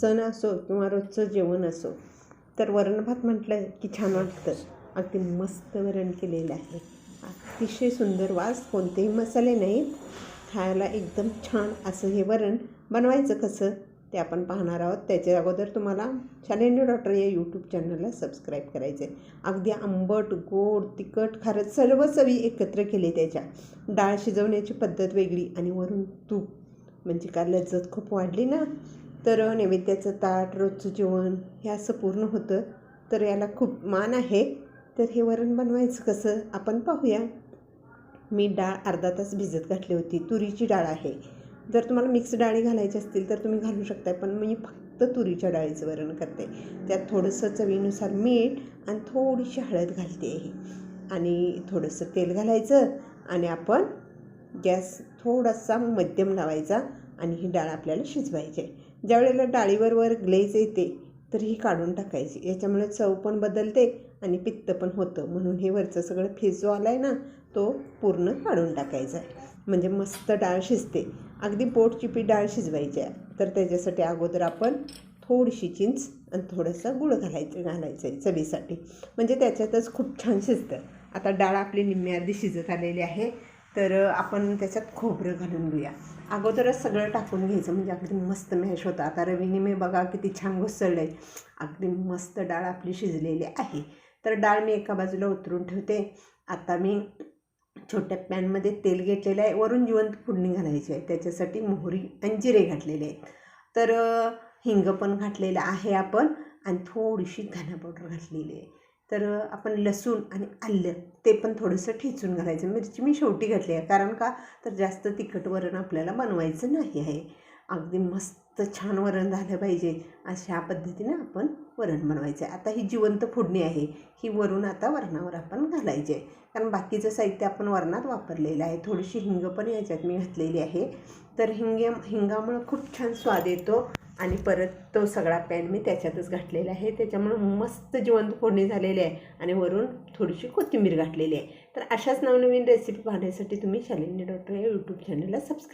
सण असो किंवा रोजचं जेवण असो तर वरणभात म्हटलं की छान वाटतं. अगदी मस्त वरण केलेलं आहे. अतिशय सुंदर वास कोणतेही मसाले नाहीत. खायला एकदम छान असं हे वरण बनवायचं कसं ते आपण पाहणार आहोत. त्याच्या अगोदर तुम्हाला शालेंडू डॉक्टर या यूट्यूब चॅनलला सबस्क्राईब करायचं आहे अगदी आंबट गोड तिखट खारट सर्व चवी एकत्र केले त्याच्या. डाळ शिजवण्याची पद्धत वेगळी आणि वरून तूप. म्हणजे का लज्जत खूप वाढली ना? तर नैवेद्याचं ताट रोजचं जेवण हे असं पूर्ण होतं. तर याला खूप मान आहे. तर हे वरण बनवायचं कसं? आपण पाहूया. मी डाळ अर्धा तास भिजत घातली होती. तुरीची डाळ आहे. जर तुम्हाला मिक्स डाळी घालायची असतील तर तुम्ही घालू शकता पण मी फक्त तुरीच्या डाळीचं वरण करते. त्यात थोडंसं चवीनुसार मीठ आणि थोडीशी हळद घालते आहे आणि थोडंसं तेल घालायचं आणि आपण गॅस थोडासा मध्यम लावायचा आणि ही डाळ आपल्याला शिजवायची आहे. ज्या वेळेला डाळीवर वर ग्लेज येते तर ही काढून टाकायची. याच्यामुळे चव पण बदलते आणि पित्त पण होतं. म्हणून हे वरचं सगळं फेस जो आला आहे ना तो पूर्ण काढून टाकायचा. आहे म्हणजे मस्त डाळ शिजते. अगदी पोटचिपी डाळ शिजवायची आहे. तर त्याच्यासाठी अगोदर आपण थोडीशी चिंच आणि थोडंसं गुळ घालायचं घालायचं आहे चवीसाठी. म्हणजे त्याच्यातच खूप छान शिजतं. आता डाळ आपली निम्मी अर्धी शिजत आलेली आहे. तर आपण त्याच्यात खोबरं घालून घेऊया. अगोदरच सगळं टाकून घ्यायचं. म्हणजे अगदी मस्त मॅश होतं. आता रवीने मी बघा किती छान घुसळलं आहे अगदी मस्त डाळ आपली शिजलेली आहे. तर डाळ मी एका बाजूला उतरून ठेवते. आता मी छोट्या पॅनमध्ये तेल घेतलेलं आहे. वरून जिवंत फोडणी घालायची आहे. त्याच्यासाठी मोहरी अंजिरे घातलेले आहेत. तर हिंग पण घातलेलं आहे आपण. आणि थोडीशी धना पावडर घातलेली आहे. तर आपण लसूण आणि आलं ते पण थोडंसं ठेचून घालायचं. मिरची मी शेवटी घातली आहे कारण का? तर जास्त तिखट वरण आपल्याला बनवायचं नाही आहे. अगदी मस्त छान वरण झालं पाहिजे अशा पद्धतीनं आपण वरण बनवायचं आहे. आता ही जिवंत फोडणी आहे ही वरून आता वरणावर आपण घालायची आहे. कारण बाकीचं साहित्य आपण वरणात वापरलेलं आहे. थोडीशी हिंग पण याच्यात मी घातलेली आहे. तर हिंगे हिंगामुळं खूप छान स्वाद येतो. आणि परत तो सगळा पॅन मी त्याच्यातच घातलेला आहे. त्याच्यामुळं मस्त जिवंत फोडणी झालेली आहे आणि वरून थोडीशी कोथिंबीर घातलेली आहे. तर अशाच नवनवीन रेसिपी पाहण्यासाठी तुम्ही शालिनी डॉक्टर या यूट्यूब चॅनलला सबस्क्राईब